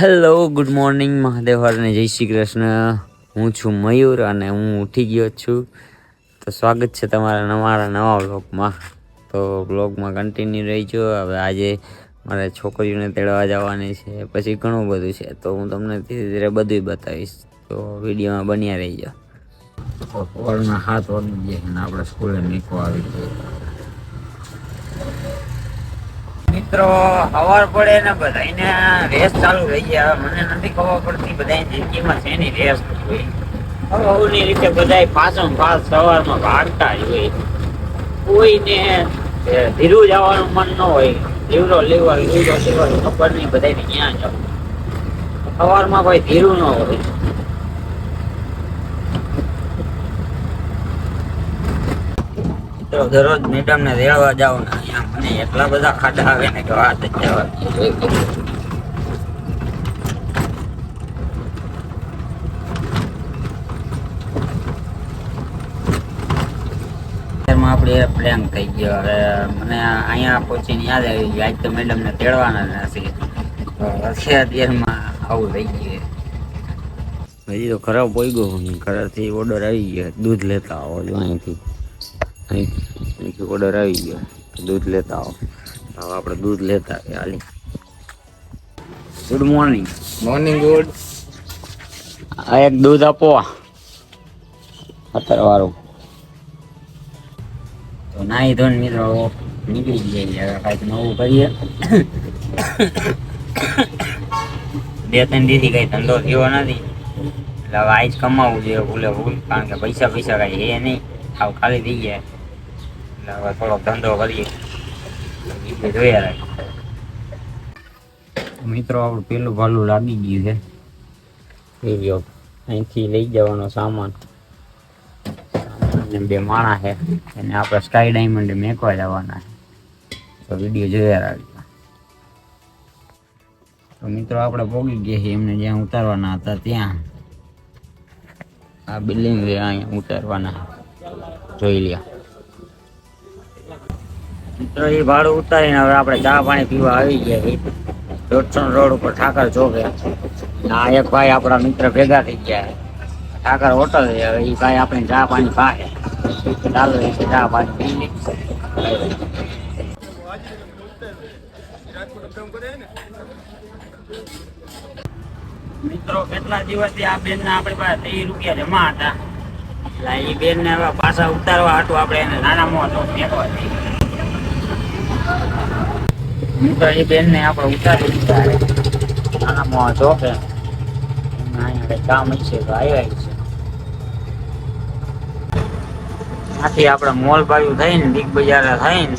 Hello good morning Mahadev અને જય શ્રી કૃષ્ણ હું છું મયુર અને હું ઉઠી ગયો છું. તો સ્વાગત છે તમારા નવારા નવા બ્લોગમાં તો બ્લોગમાં કન્ટિન્યુ રહીજો. હવે આજે મારે છોકરીઓને તેડવા જવાની છે, પછી ઘણું બધું છે. તો હું તમને ધીરે ધીરે બધું બતાવીશ. તો વિડીયોમાં બન્યા રહીજો. સવારના હાથ વાગી ગયા અને આપણે સ્કૂલે નીકળવા આવી ગયા. મિત્રો, હવાર પડે ને બધાને રેસ ચાલુ રહી ગયા. મને નથી ખબર પડતી બધા જિંદગીમાં શેની રેસ હોય. હવે હવની રીતે બધા પાછો પાછ સવારમાં ભાગતા જ હોય. કોઈને ધીરું જવાનું મન ન હોય લીવડો લેવા લીવડો લેવા ખબર નહીં બધાને ક્યાં જવું. સવારમાં કોઈ ધીરું ન હોય. મિત્રો દરરોજ મેડમ ને રેડવા જાવ ને અહીંયા. મને એટલા બધા ખાડા આવે ને કે વાત જ આપણે પ્લેન થઈ ગયો. હવે મને અહીંયા પહોંચીને યાદ આવી ગયું. આજ તો મેડમ ને તેડવાના નથી તો અત્યારમાં આવું થઈ ગયું. હજી તો ખરાબ પોઈ ગયો. ઘરેથી ઓર્ડર આવી ગયો. દૂધ લેતા આવો જો અહીંથી. અહીં- અહીંથી ઓર્ડર આવી ગયો. દૂધ લેતા આવો. તો હવે આપણે દૂધ લેતા આવીએ. હાલી. ગુડ મોર્નિંગ મોર્નિંગ ગુડ આ એક દૂધ આપો અત્યારે વાળું તો નાહી ધોઈને મિત્રો નીકળી જઈએ હવે કાંઈક નવું કરીએ. બે ત્રણ દીથી કઈ ધંધો થયો નથી. એટલે હવે આજ કમાવું જોઈએ ભૂલે ભૂલ. કારણ કે પૈસા પૈસા કાંઈ હે નહીં. આવ ખાલી થઈ ગયા. એટલે હવે થોડોક ધંધો કરીએ એટલે જોયા રાખીએ મિત્રો આપણું પેલું ભાલું લાગી ગયું છે ગયો અહીંથી લઈ જવાનો સામાન સામાન ને બે માણા છે એને આપણે સ્કાય ડાયમંડ મેકવા જવાના છે તો વીડિયો જોયા રાખજો તો મિત્રો આપણે પોગી ગયા છીએ એમને જ્યાં ઉતારવાના હતા ત્યાં આ બિલ્ડિંગ અહીંયા ઉતારવાના જોઈ લ્યો મિત્રો એ ભાડું ઉતારીને હવે આપણે ચા પાણી પીવા આવી ગયા છીએ. રોડ ઉપર ઠાકર ચોકે આ એક ભાઈ આપણા મિત્ર ભેગા થઈ ગયા. ઠાકર હોટલ હવે એ ભાઈ આપણે ચા પાણી પાકે ચાલો ચા પાણી પી મિત્રો, કેટલા દિવસથી આ બેન આપણી પાસે ત્રીસ રૂપિયા જમા હતા. એટલે એ બેન ને હવે પાછા ઉતારવા હતું, આપણે એને નાના મોટો ફેંકવા મિત્રો એ બેન ને આપણે ઉતારી દીધા છે. નાના મોં અહીંયા કામ હશે તો આવ્યા છે. આથી આપણે મોલ બાજુ થઈને, બિગ બજાર થઈને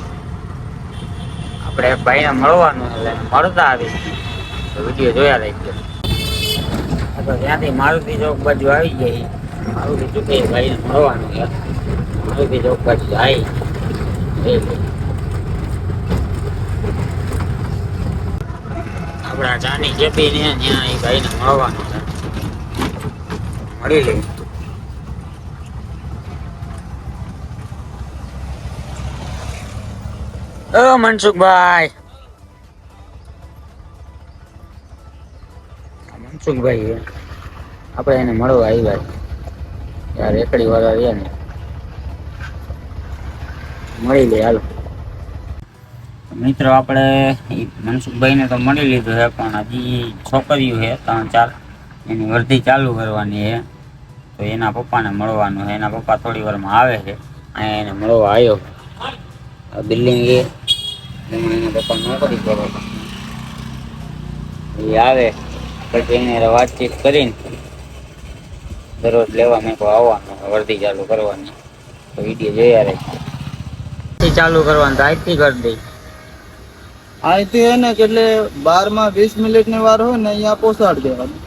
આપણે ભાઈને મળવાનું એટલે મળતા આવી વીડિયો જોયા રાખજો. તો ત્યાંથી મારુતિ ચોક બાજુ આવી જાય મારુતિ ચોકે ભાઈને મળવાનું છે. મારુતિ ચોક બાજુ જાય જઈ લે. આપણા ચાની જેપી ને ત્યાં એ ભાઈને મળવાનું છે. મળી લે. ઓ મનસુખભાઈ. મનસુખભાઈ. આપણે એને મળવા આવ્યા યાર એકડી વાળા રહ્યા ને. મળી લે, હાલો. મિત્રો, આપણે મનસુખભાઈને તો મળી લીધું છે, પણ હજી છોકરીઓ છે, ત્રણ ચાર. એની વર્ધી ચાલુ કરવાની છે. તો એના પપ્પાને મળવાનું છે. એના પપ્પા થોડી વારમાં આવે છે. અહીંયા એને મળવા આવ્યો બિલ્ડિંગ એ. એના પપ્પા નોકરી કરો એ આવે. પછી એને વાતચીત કરીને દરરોજ લેવા મેં આવવાનું વર્ધી ચાલુ કરવાની. તો વીડિયો જોયા રહે ચાલુ કરવાનું તો કરી દઈ અહીંથી હે ને એટલે બારમાં વીસ મિનિટની વાર હોય ને અહીંયા પહોંચાડી દેવાનું.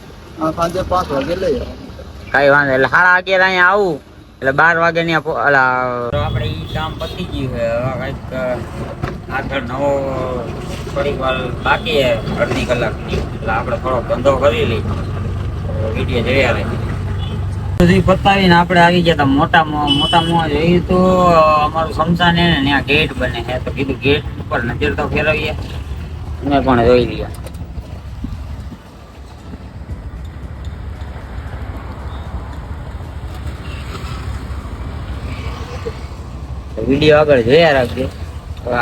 સાંજે પાંચ વાગે લઈ આવવાનું. કઈ વાંધો એટલે સાડા અગિયાર અહીંયા આવું. એટલે બાર વાગે ને આપણે ઈ કામ પતી ગયું છે. કંઈક આગળ નવો થોડીક વાર બાકી અડધી કલાકની. એટલે આપણે થોડો ધંધો કરી લઈ વીડિયો જોયા રહે પતાવી ને આપણે આવી ગયા હતા મોટા મોટા મોહ જોઈએ તો અમારું સમસાન ને ત્યાં ગેટ બને છે. તો કીધું ગેટ ઉપર નજર તો ફેરવીએ. મેં પણ જોઈ લીધા વીડિયો આગળ જોયા રાખજો.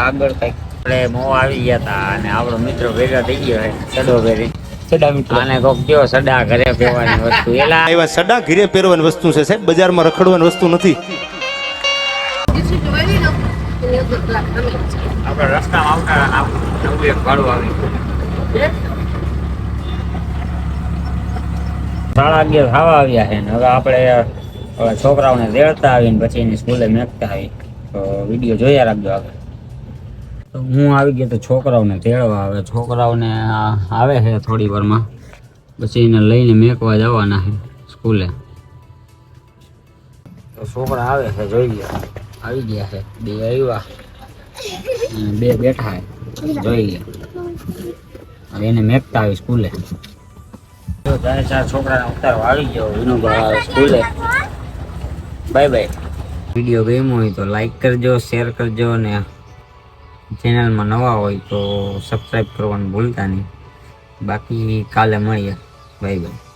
આગળ કંઈક આપણે મોહ આવી ગયા હતા અને આપણો મિત્ર ભેગા થઈ ગયો હોય ચડો ભેરી. સડા મિત્રો આને કોક કયો સડા ઘરે પીવાની વસ્તુ. એલા. એવા સડા ઘીરે પહેરવાની વસ્તુ છે સાહેબ. બજારમાં રખડવાની વસ્તુ નથી. આપણે રસ્તામાં આવતા નવું એક ભાડું આવી સાડા અગિયાર ખાવા આવ્યા છે ને. હવે આપણે છોકરાઓને રેડતા આવીને પછી એની સ્કૂલે મેકતા આવી તો વીડિયો જોયા રાખજો આગળ. હું આવી ગયો તો છોકરાઓને તેડવા આવે. છોકરાઓને આવે છે થોડી વારમાં. પછી એને લઈને મેકવા જવાના છે સ્કૂલે. તો છોકરા આવે છે, જોઈ ગયા આવી ગયા છે. બે આવ્યા. બે બેઠા છે. જોઈ ગયા હવે એને મેકતા આવી સ્કૂલે. તો ચાર ચાર છોકરાને ઉતારવા આવી ગયો. વિનુભા સ્કૂલે. Bye bye. વીડિયો ગમ્યો હોય તો લાઈક કરજો, શેર કરજો અને ચેનલમાં નવા હોય તો સબસ્ક્રાઈબ કરવાનું ભૂલતા નહીં. બાકી કાલે મળીએ. Bye bye